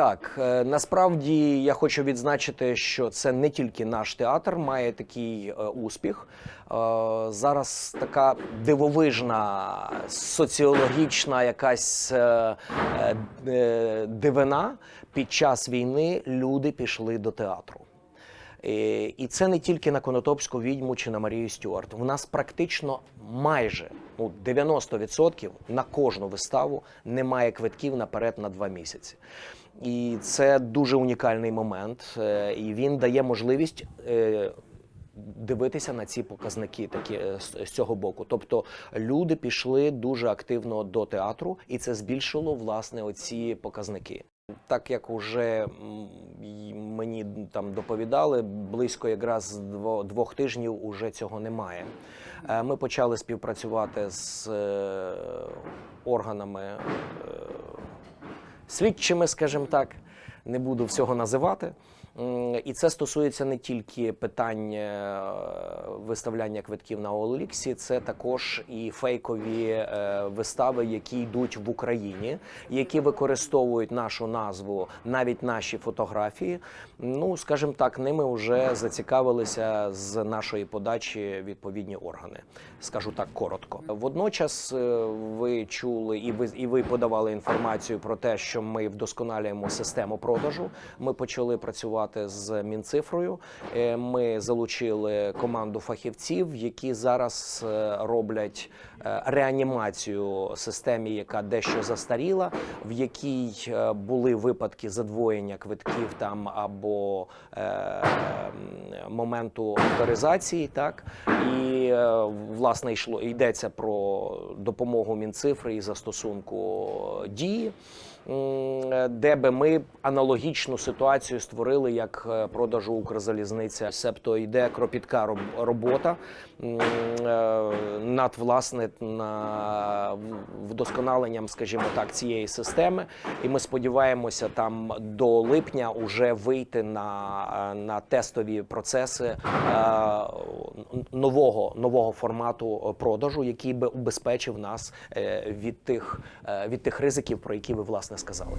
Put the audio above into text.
Так, е, насправді я хочу відзначити, що це не тільки наш театр має такий е, успіх. Е, Зараз така дивовижна соціологічна якась дивина. Під час війни люди пішли до театру. Е, І це не тільки на Конотопську відьму чи на Марію Стюарт. У нас практично майже ну, 90% на кожну виставу немає квитків наперед на два місяці. І це дуже унікальний момент, е, і він дає можливість. е, Дивитися на ці показники такі з цього боку. Тобто люди пішли дуже активно до театру, і це збільшило власне оці показники. Так як уже мені там доповідали, близько якраз двох тижнів уже цього немає. Е, Ми почали співпрацювати з е, органами е, слідчими, скажімо так, не буду всього називати. І це стосується не тільки питань е, виставляння квитків на Оліксі, це також і фейкові е, вистави, які йдуть в Україні, які використовують нашу назву, навіть наші фотографії. Ну, скажімо так, ними вже зацікавилися з нашої подачі відповідні органи. Скажу так коротко. Водночас е, ви чули і ви і ви подавали інформацію про те, що ми вдосконалюємо систему продажу. Ми почали працювати з Мінцифрою. Е, Ми залучили команду фахівців, які зараз е, роблять е, реанімацію системі, яка дещо застаріла, в якій були випадки задвоєння квитків там або моменту авторизації, так і е, власне йшло йдеться про допомогу Мінцифри і застосунку дії. Де би ми аналогічну ситуацію створили як е, продажу Укрзалізниця, себто йде кропітка робота е, над власне на вдосконаленням, скажімо так, цієї системи. І ми сподіваємося там до липня вже вийти на, на тестові процеси е, нового, нового формату продажу, який би убезпечив нас е, від тих, е, від тих ризиків, про які ви власне сказали.